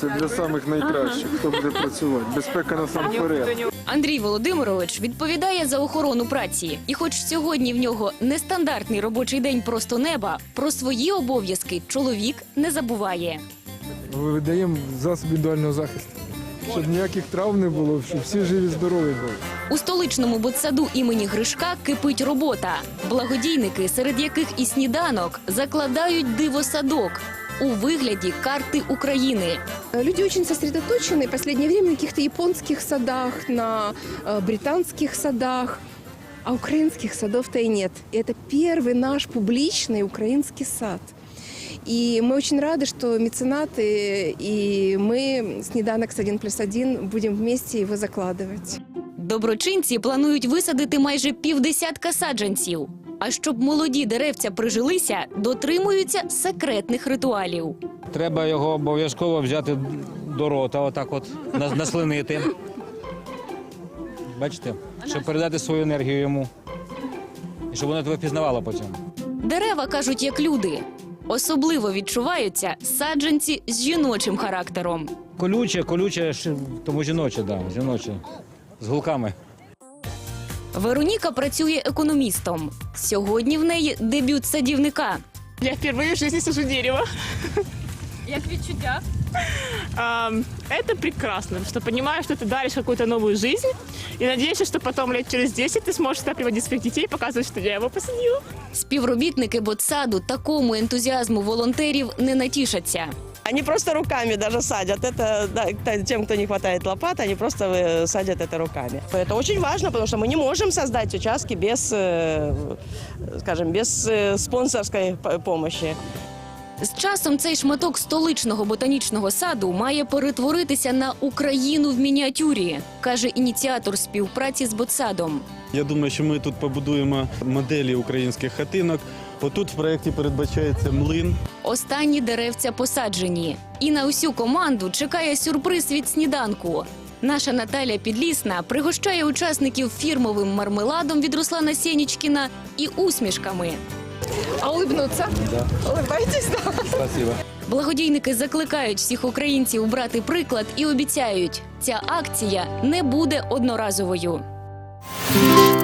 Це для самих найкращих, хто буде працювати. Безпека насамперед. Андрій Володимирович відповідає за охорону праці, і, хоч сьогодні в нього нестандартний робочий день просто неба, про свої обов'язки чоловік не забуває. Видаємо засоби індивідуального захисту. Щоб ніяких травм не було, щоб всі живі здорові були. У столичному ботсаду імені Гришка кипить робота. Благодійники, серед яких і сніданок, закладають дивосадок у вигляді карти України. Люди очень сосредоточены в последнее время на каких-то японских садах, на э, британских садах, а украинских садов-то и нет. И это первый наш публичный украинский сад. И мы очень рады, что меценаты и мы, Снеданок с 1 плюс 1, будем вместе его закладывать. Доброчинці планують висадити майже півдесятка саджанців. А щоб молоді деревця прижилися, дотримуються секретних ритуалів. Треба його обов'язково взяти до рота, отак от наслинити. Бачите? Щоб передати свою енергію йому. І щоб воно тебе впізнавало потім. Дерева кажуть, як люди. Особливо відчуваються саджанці з жіночим характером. Колюче, колюче, тому жіноче, да, жіноче. З гулками. Вероніка працює економістом. Сьогодні в неї дебют садівника. Я впервые в жизни сажу дерево. Як відчуття? Ам, Это прекрасно, потому что понимаю, что ты даришь какую-то новую жизнь. И надеюсь, что потом лет через 10 ты сможешь туда приводить своих детей и показывать, что я его посадила. Співробітники ботсаду такому ентузіазму волонтерів не натішаться. Они просто руками даже садят. Это да, та- тем, кто не хватает лопат, они просто э, садят это руками. Это очень важно, потому что мы не можем создать участки без, э, скажем, без э, спонсорской п- помощи. З часом цей шматок столичного ботанічного саду має перетворитися на Україну в мініатюрі, каже ініціатор співпраці з ботсадом. Я думаю, що ми тут побудуємо моделі українських хатинок. Отут в проєкті передбачається млин. Останні деревця посаджені. І на усю команду чекає сюрприз від сніданку. Наша Наталя Підлісна пригощає учасників фірмовим мармеладом від Руслана Сєнічкіна і усмішками. А улыбнуться? Улыбайтесь, да. Спасибо. Благодійники закликають всіх українців брати приклад і обіцяють, ця акція не буде одноразовою. Thank you.